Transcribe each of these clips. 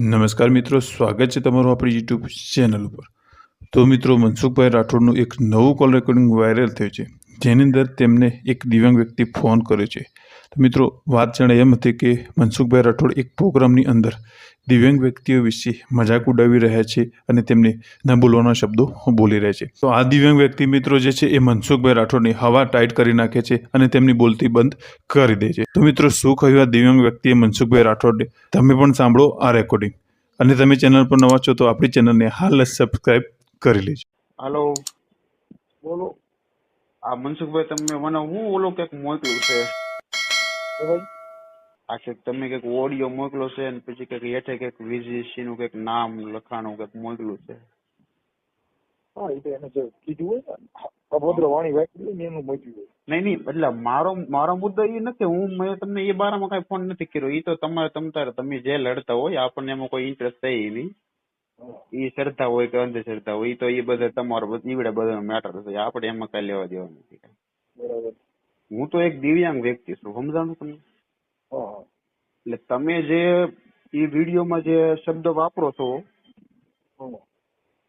નમસ્કાર મિત્રો, સ્વાગત છે તમારું આપણી યુટ્યુબ ચેનલ ઉપર. તો મિત્રો, મનસુખભાઈ રાઠોડનું એક નવું કોલ રેકોર્ડિંગ વાયરલ થયું છે. જેની અંદર તેમને એક દિવ્યાંગ વ્યક્તિ ફોન કર્યો છે. તો મિત્રો, વાત જાણે એમ હતી કે મનસુખભાઈ રાઠોડ એક પ્રોગ્રામની અંદર દિવ્યાંગ વ્યક્તિઓ વિશે મજાક ઉડાવી રહ્યા છે અને તેમને ન બોલવાના શબ્દો બોલી રહ્યા છે. તો આ દિવ્યાંગ વ્યક્તિ મિત્રો જે છે એ મનસુખભાઈ રાઠોડની હવા ટાઈટ કરી નાખે છે અને તેમની બોલતી બંધ કરી દે છે. તો મિત્રો શું કહ્યું આ દિવ્યાંગ વ્યક્તિએ મનસુખભાઈ રાઠોડને? તમે પણ સાંભળો આ રેકોર્ડિંગ અને તમે ચેનલ પર નવા છો તો આપણી ચેનલને હાલ જ સબસ્ક્રાઈબ કરી લેજો. હાલો બોલો. આ મનસુખભાઈ તમે મને હું ઓલો કંઈક મોકલ્યું છે? ભાઈ આ કંઈક તમે કંઈક ઓડિયો મોકલો છે અને પછી કંઈક હેઠે કંઈક VGC નું કંઈક નામ લખાણું કંઈક મોકલ્યું છે. હા એ તો એને જે કીધું હોય ને અભદ્ર વાણી વાપરી ને એનું મોકલ્યું નહીં નહીં એટલે મારો મારો મુદ્દો એ નથી હું મેં તમને એ બારામાં કઈ ફોન નથી કર્યો. એ તો તમારે તમતારે તમે જે લડતા હોય આપણને એમાં કોઈ ઇન્ટરેસ્ટ થઈ નહીં. એ શ્રદ્ધા હોય કે અંધશ્રદ્ધા હોય તો એ બધા તમારો બધું ઈવડે બધા મેટર છે આપણે એમાં કઈ લેવા દેવા નથી બરાબર. હું તો એક દિવ્યાંગ વ્યક્તિ છું સમજાણું તમને? એટલે તમે જે એ વિડીયોમાં જે શબ્દ વાપરો છો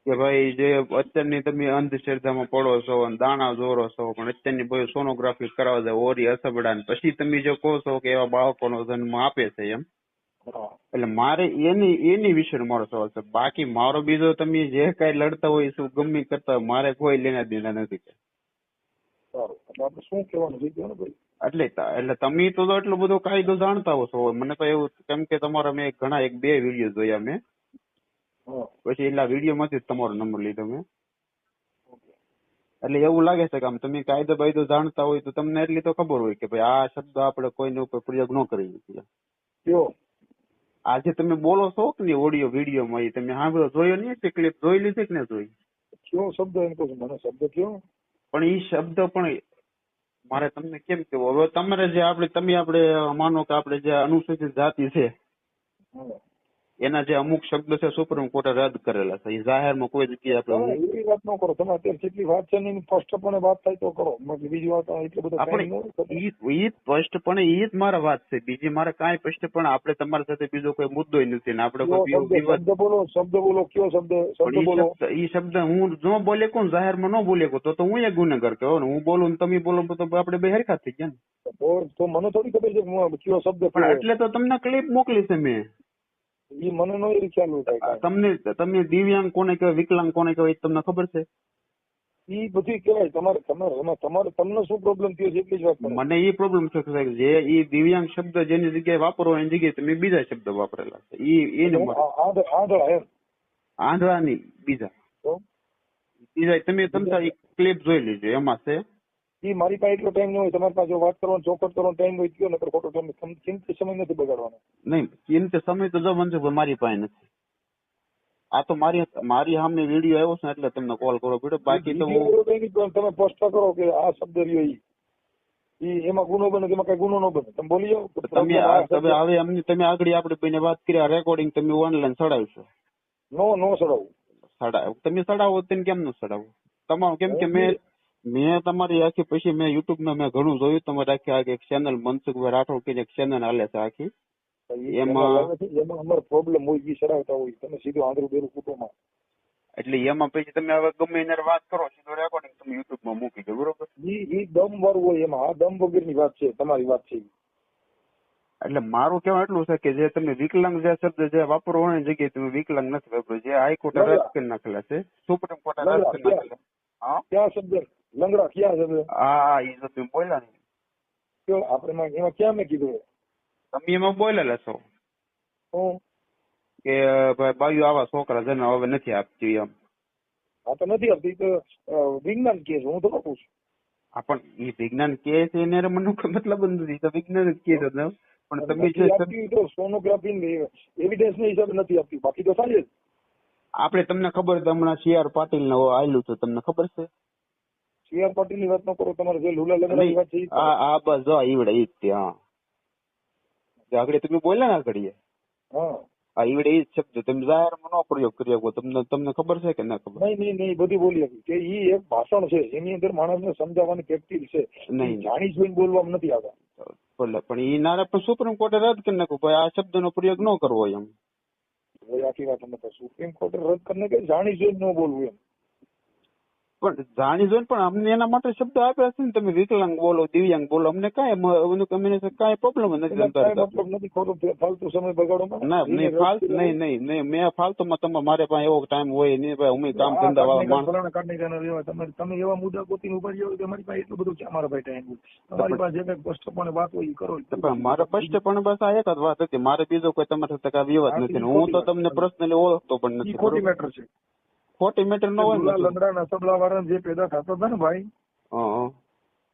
કે ભાઈ જે અત્યારની તમે અંધશ્રદ્ધામાં પડો છો અને દાણા જોરો છો પણ અત્યારની ભાઈ સોનોગ્રાફી કરાવવા જાય ઓરી અસબડા ને પછી તમે જે કહો છો કે એવા બાળકોનો જન્મ આપે છે એમ. એટલે મારે એની એની વિશે મારો સવાલ છે. બાકી મારો બીજો તમે જે કઈ લડતા હોય શું ગમે કરતા હોય મારે કોઈ લેના દેના નથી સારું. એટલે આપણે શું કહેવાનું કહેવાનું ભાઈ? એટલે એટલે તમે તો એટલો બધો કાયદો જાણતા હો છો. મને તો એવું કેમ કે તમારા મેં ઘણા એક બે વીડિયો જોયા મેં. પછી એટલા વીડિયો માંથી જ તમારો નંબર લીધો મેં. એટલે એવું લાગે છે કે આમ તમે કાયદો બાયદો જાણતા હોય તો તમને એટલી તો ખબર હોય કે ભાઈ આ શબ્દ આપણે કોઈને ઉપર પ્રયોગ ન કરી શકીએ. આજે તમે બોલો છો કે નહીં ઓડિયો વિડીયોમાં એ તમે સાંભળો જોયો નહીં તે ક્લિપ જોઈ લીધી કે ન જોઈ? કયો શબ્દ એમ કહું મને શબ્દ કયો? પણ એ શબ્દ પણ મારે તમને કેમ કેવું? હવે તમારે જે આપણે, તમે આપણે માનો કે આપણે જે અનુસૂચિત જાતિ છે એના જે અમુક શબ્દ છે સુપ્રીમ કોર્ટે રદ કરેલા છે. એ જાહેરમાં કોઈ જગ્યાએ આપણે એવી વાત ન કરો. તમે અત્યારે જેટલી વાત છે ને સ્પષ્ટપણે વાત થાય તો કરો. બીજી વાત એટલે બધું આપણે ઈ સ્પષ્ટપણે ઈ જ મારા વાત છે. બીજી મારે કાંઈ સ્પષ્ટપણે આપણે તમારી સાથે બીજો કોઈ મુદ્દો નથી ને આપણે કોઈ શબ્દ બોલો શબ્દ બોલો કયો શબ્દ? શબ્દ બોલો. ઈ શબ્દ હું ન બોલે કોણ? જાહેરમાં ન બોલે કો તો તો હું એ ગુનેગાર કહો ને હું બોલું ને તમે બોલો તો આપણે બે હરખા થઈ ગયા ને. તો મને થોડી ખબર છે કયો શબ્દ એટલે તો તમને ક્લિપ મોકલી છે મેં. ઈ મને નો ખ્યાલ હોય કાંઈ. તમને તમે દિવ્યાંગ કોને કહેવાય વિકલાંગ કોને કહેવાય તમને ખબર છે? એ બધું કહેવાય. તમારે તમારે તમારે તમને શું પ્રોબ્લેમ થયો છે એટલી જ વાત મને એ પ્રોબ્લેમ છે કે સાહેબ, જે એ દિવ્યાંગ શબ્દ જેની જગ્યાએ વાપરો એની જગ્યાએ તમે બીજા શબ્દ વાપરેલા છે. એ આંધ- આંધળા એમ. આંધળા નહીં બીજા બીજા તમે તમારી ક્લિપ જોઈ લીજો એમાં છે. ઈ મારી પાસે એટલો ટાઈમ ન હોય તમારી પાસે વાત કરવાનો ચોખટ કરવાનો ટાઈમ હોય ગયો નકર ખોટો ટાઈમ કિંમતી સમય નથી બગાડવાનો. નહીં કિંમતી સમય તો જો મનસુખ મારી પાસે નથી. આ તો મારી મારી સામે વીડિયો આવ્યો છે એટલે તમને કોલ કરો પડ્યો બાકી તો હું તમે સ્પષ્ટ કરો કે આ શબ્દ રહ્યો ઈ. એમાં ગુનો બને એમાં કઈ ગુનો ન બને. તમે બોલી જાઓ તમે આ આ- તમે હવે એમની તમે આગળ આપણે કોઈને વાત કરી રેકોર્ડિંગ તમે ઓનલાઈન સડાવશો. નો નો સડાવું. સડાવ. તમે સડાવો તેને કેમ ન સડાવો? તમારું કેમ કે મેં મેં તમારી આખી પછી મેં યુટ્યુબમાં મેં ઘણું જોયું. તમારી આખી આખી એક ચેનલ મનસુખભાઈ રાઠોડ કે એક ચેનલ હાલે છે આખી. એમાં- એમાં અમારો પ્રોબ્લેમ હોય એ ચડાવતા હોય. તમે સીધું આંધળું બેરું કુટુંબમાં એટલે એમાં પછી તમે હવે ગમે એને વાત કરો સીધો રેકોર્ડિંગ તમે યુટ્યુબમાં મૂકી દો બરોબર? એ દમ વાળું હોય એમાં. આ દમ વગરની વાત છે તમારી વાત છે એટલે મારું કેવું એટલું છે કે જે તમે વિકલાંગ જે શબ્દ જે વાપરો હોય જગ્યાએ તમે વિકલાંગ નથી વાપરો. જે હાઈકોર્ટે રદ કરી નાખેલા છે સુપ્રીમ કોર્ટે રદ કરી નાખેલા હા? ક્યાં શબ્દ લંગડા ક્યાં છે હા એ તો તમે બોલ્યા ને. કયો આપણે એમાં ક્યાં મેં કીધું તમે એમાં બોલેલા છો? હું? કે ભાઈ બાયુ આવા છોકરા જન હવે નથી આપતી એમ. હા તો નથી આપતી તો વિજ્ઞાન કે છે હું તો કહું છું. હા પણ એ વિજ્ઞાન કે છે એને મને મતલબ નથી. તો વિજ્ઞાન જ કે છે પણ તમે જે તો સોનોગ્રાફી એવિડન્સ ને હિસાબે નથી આપતી. બાકી તો સારી જ. આપણે તમને ખબર છે હમણાં સી આર પાટીલનું આવેલું છે તમને ખબર છે? સી આર પાટીલની વાત ન કરો તમારે જે લુલા લંગડાની વાત છે. આ આ બસ જો ઈવડે ઈ જ તે હા આગળ તમે બોલ્યા ના ઘડીએ હા. આ ઈવડે ઈ શબ્દ તમે જાહેરમાં નો પ્રયોગ કરી શકો તમને તમને ખબર છે કે ના ખબર? નહીં નહીં નહીં બધી બોલી હતી. કે ઈ એક ભાષણ છે એની અંદર માણસને સમજાવવાની પ્રેક્ટિસ છે. નહીં. જાણી જોઈને બોલવામાં નથી આવતા. બોલે પણ ઈ નારા પણ સુપ્રીમ કોર્ટે રદ કરી નાખ્યું ભાઈ આ શબ્દનો પ્રયોગ ન કરવો એમ. આખી વાત સુપ્રીમ કોર્ટે રદ કરીને કે જાણી જોઈને ન બોલવું એમ. પણ જાણી જોઈને પણ અમને એના માટે શબ્દ આપ્યા છે ને તમે વિકલાંગ બોલો દિવ્યાંગ બોલો અમને કાંઈ અમને કાંઈ પ્રોબ્લેમ નથી અંતર નથી ખોટું ફાલતુ સમય બગાડો ના નહીં ફાલતુ નહીં નહીં નહીં મેં ફાલતુમાં તમારે મારે પાસે એવો ટાઈમ હોય નહીં ભાઈ અમે કામ ધંધા વાળા તમે તમે એવા મુદ્દા ગોતીને ઊભા રહ્યા હોય તો પાસે એટલું બધું છે અમારા ભાઈ ટાઈમ. તમારી પાસે જે કઈ સ્પષ્ટપણે વાત હોય એ કરો. પણ મારે સ્પષ્ટપણે બસ આ એક જ વાત હતી. મારે બીજો કોઈ તમારી સાથે કાંઈ વિવાદ નથી હું તો તમને પ્રશ્ન ઓળખતો પણ નથી ખોટી? મેટર છે. ખોટી મીટર નો હોય લંગડા નસબલા વાળા જે પેદા થતા હતા ને ભાઈ.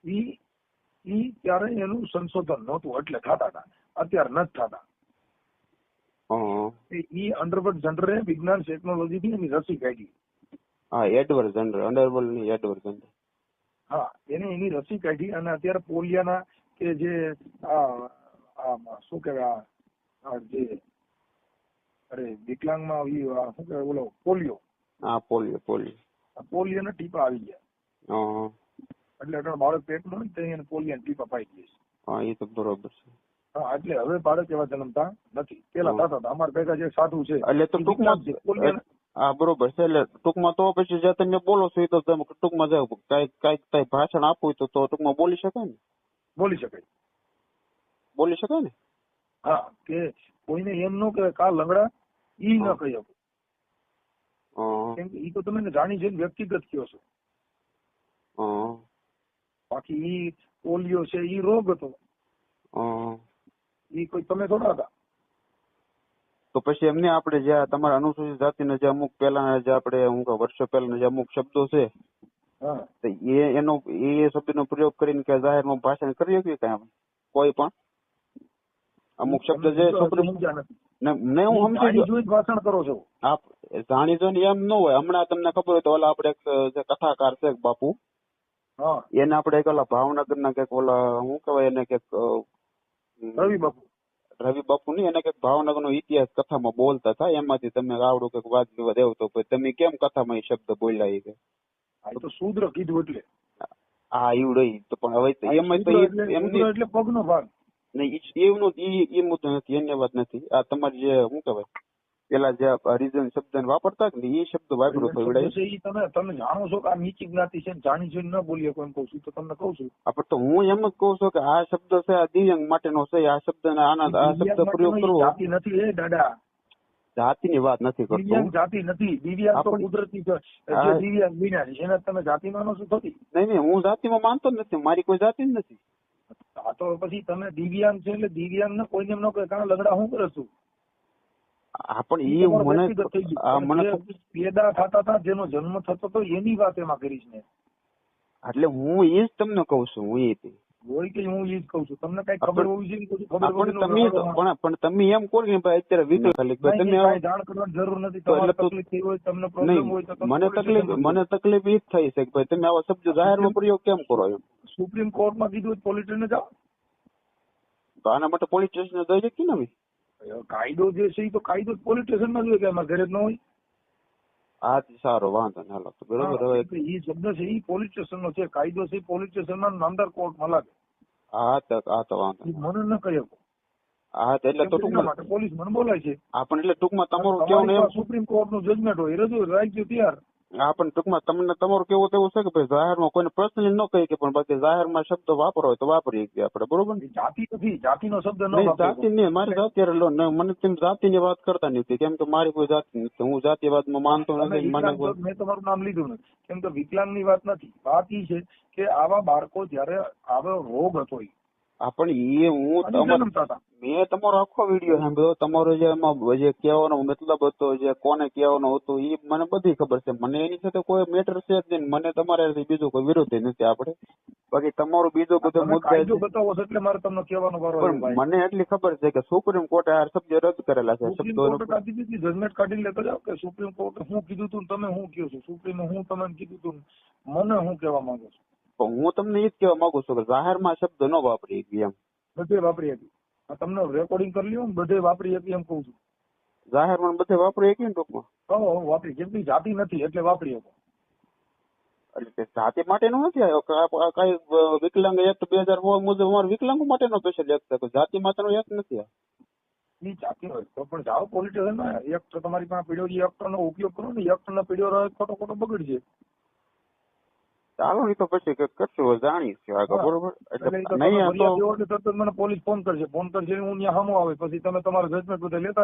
ઈ ઈ ત્યારે એનું સંશોધન નહોતું એટલે થતા હતા. અત્યારે નથી થતા. ઈ અંડરવર્લ્ડ જનરલે વિજ્ઞાન ટેકનોલોજી થી એની રસી કાઢી. હા એડવર્ડ જનરલ અંડરવર્લ્ડની એડવર્ડ જનરલ હા એને એની રસી કાઢી અને અત્યારે પોલિયાના કે જે આ શું કહેવાય જે અરે વિકલાંગમાં ઈ શું કહેવાય ઓલો પોલિયો. હા પોલિયો પોલિયો. આ પોલિયોના ટીપા આવી ગયા. એટલે અત્યારે બાળક પેટમાં ને ત્યાં એને પોલિયોના ટીપા પાઈ છે. હા એ તો બરોબર છે. હા એટલે હવે બાળક એવા જન્મતા નથી. પેલા. થતા હતા. અમારા ભેગા જે સાધુ છે એટલે તો ટૂંકમાં હા બરોબર છે. એટલે ટૂંકમાં તો પછી જે તમે બોલો છો એ તો તમે ટૂંકમાં જાવ કઈ કઈ કઈ ભાષણ આપવું હોય તો તો ટૂંકમાં બોલી શકાય ને? બોલી શકાય. બોલી શકાય ને? હા કે કોઈને એમ ન કે કા લંગડા ઈ ન. કહી શકો. કેમ કે ઈ તો તમે જાણી જોઈને વ્યક્તિગત કયો છો. બાકી ઈ પોલિયો છે ઈ રોગ હતો. ઈ કોઈ તમે થોડા હતા. તો પછી એમને આપણે જે તમારા અનુસૂચિત જાતિના જે અમુક પહેલાના જે આપણે હું વર્ષો પહેલાના જે અમુક શબ્દો છે એ એનો એ શબ્દનો પ્રયોગ કરીને કે જાહેરમાં ભાષણ કરી શકીએ કાંઈ કોઈ પણ? અમુક શબ્દ જે છોકરી. ને ને હું સમજી જોઈ ભાષણ કરો છો. આપ જાણી જોઈને એમ ન હોય. હમણાં તમને ખબર હોય તો ઓલા આપણે જે કથાકાર છે બાપુ હા. એને આપણે એક ઓલા ભાવનગરના કંઈક ઓલા શું કહેવાય એને કંઈક રવિ બાપુ. રવિ બાપુ ની એને કંઈક ભાવનગર નો ઇતિહાસ કથામાં બોલતા હતા. એમાંથી તમે આવડું કંઈક વાદ વિવાદ એવું તો તમે કેમ કથામાં એ શબ્દ બોલ્યા એ તો શુદ્ર કીધું એટલે. હા એવું રહી તો પણ હવે એમાં એટલે પગનો ભાગ. નહીં એ મુદ્દો નથી વાત નથી. આ તમારે જે શું કહેવાય પેલા જે રીઝન શબ્દ વાપરતા કે એ શબ્દ વાપરો તમે તમે જાણો છો કે આ નીચી જ્ઞાતિ છે ને જાણી જોઈને ન બોલીએ કોઈ કહું છું તો તમને કહું છું. પણ તો હું એમ જ કહું છું કે આ શબ્દ છે આ દિવ્યાંગ માટેનો છે આ શબ્દ આના આ શબ્દ પ્રયોગ કરવો. જાતિ નથી એ દાદા. જાતિની વાત નથી કરતો દિવ્યાંગ જાતિ નથી દિવ્યાંગ તો કુદરતી છે. જે દિવ્યાંગ વિના છે એને તમે જાતિ માનો છો થોડી નહીં નહીં હું જાતિમાં માનતો જ નથી મારી કોઈ જાતિ જ નથી. આ તો પછી તમે દિવ્યાંગ છે એટલે દિવ્યાંગ ને કોઈને એમ ન કહે કારણ લગડા હું કરે છું હા પણ એ મને પેદા થતા હતા જેનો જન્મ થતો તો એની વાત એમાં કરીશ ને. એટલે હું એ જ તમને કહું છું હું એ હોય કે હું ઈ જ કહું છું. તમને કઈ ખબર હોવી જોઈએ પણ તમે પણ પણ તમે એમ કહો ભાઈ અત્યારે વિકલ ખાલી તમે કાંઈ જાણ કરવાની જરૂર નથી. તમારે તકલીફ થઈ હોય તમને પ્રોબ્લેમ હોય તો મને તકલીફ મને તકલીફ એ જ થઈ છે કે ભાઈ તમે આવા શબ્દ જાહેરમાં પ્રયોગ કેમ કરો એમ? સુપ્રીમ કોર્ટમાં કીધું પોલીસ સ્ટેશને જાઓ. તો આના માટે પોલીસ સ્ટેશન જઈ શકીએ ને ભાઈ કાયદો જે છે એ તો કાયદો પોલીસ સ્ટેશનમાં જોઈએ કે અમારે ઘરે ન હોય? હા સારો વાંધો ને હાલો તો બરોબર હવે એ શબ્દ છે એ પોલીસ સ્ટેશનનો છે કાયદો છે પોલીસ સ્ટેશનમાં નામદાર કોર્ટમાં લાગે. હા તો હા તો વાંધો મને ન કહી શકો. હા એટલે તો ટૂંક ટૂંકમાં માટે પોલીસ મને બોલાય છે. હા પણ એટલે ટૂંકમાં તમારું કેવું સુપ્રીમ કોર્ટનું જજમેન્ટ હોય રજૂ રાખ્યું ત્યાર. હા પણ ટૂંકમાં તમને તમારું કેવું તેવું છે કે ભાઈ જાહેરમાં કોઈને પર્સનલી ન કહી કે પણ બાકી જાહેરમાં શબ્દ વાપરો હોય તો વાપરીએ કે આપણે બરોબર? ને જાતિ નથી જાતિનો શબ્દ ન નહીં. જાતિ નહીં મારી જાતિ લો ને મને તેમ જાતિની વાત કરતા નથી. કેમ કે મારી કોઈ જાતિ નથી હું જાતિવાદમાં માનતો નથી મને મેં તમારું નામ લીધું નથી. કેમ કે વિકલાંગની વાત નથી. વાત એ છે કે આવા બાળકો જયારે આવો રોગ હતો હા પણ એ હું મેં તમારો આખો વીડિયો સાંભળ્યો. તમારો જે એમાં જે કહેવાનો મતલબ હતો જે કોને કહેવાનો હતો એ મને બધી ખબર છે. મને એની સાથે કોઈ મેટર છે જ નહીં મને તમારા બીજો કોઈ વિરોધ નથી આપણે. બાકી તમારો બીજો બધો મુદ્દા બતાવો એટલે મારે તમને કહેવાનો વારો પણ મને એટલી ખબર છે કે સુપ્રીમ કોર્ટે આ શબ્દ રદ કરેલા છે. શબ્દો જજમેન્ટ કાઢી લેતો જાવ કે સુપ્રીમ કોર્ટે હું કીધું તું તમે હું કહો છો? સુપ્રીમે હું તમને કીધું તું મને હું કહેવા માંગુ છું? પણ હું તમને એ જ કહેવા માંગુ છું કે જાહેરમાં શબ્દ ન વાપરી શકીએ એમ. બધે વાપરી હતી તમને રેકોર્ડિંગ કરી લ્યો ને બધે વાપરી હતી એમ કહું છું. જાહેરમાં બધે વાપરી શકીએ ને ટૂંકમાં? કહો વાપરી જેમની જાતિ નથી એટલે વાપરી હતી એટલે જાતિ માટેનો નથી આવ્યો? કાંઈ વિકલાંગ એક્ટ બે હજાર મુજબ અમારે વિકલાંગો માટેનો સ્પેશિયલ એક્ટ કોઈ જાતિ માટેનો એક્ટ નથી આ. ઈ જાતી હોય તો પણ જાઓ પોલીસ સ્ટેશન એક તો તમારી પાસે પીડ્યો એક નો ઉપયોગ કરો ને એક નો પીડિયો રહે ખોટો ખોટો બગડશે. ચાલો નહીં તો પછી કે કરશું જાણીશું આગળ બરોબર. એટલે નહીં આ તો મને પોલીસ ફોન કરશે ફોન કરશે હું ત્યાં સામો આવે પછી તમે તમારા જજમેન્ટ બધા લેતા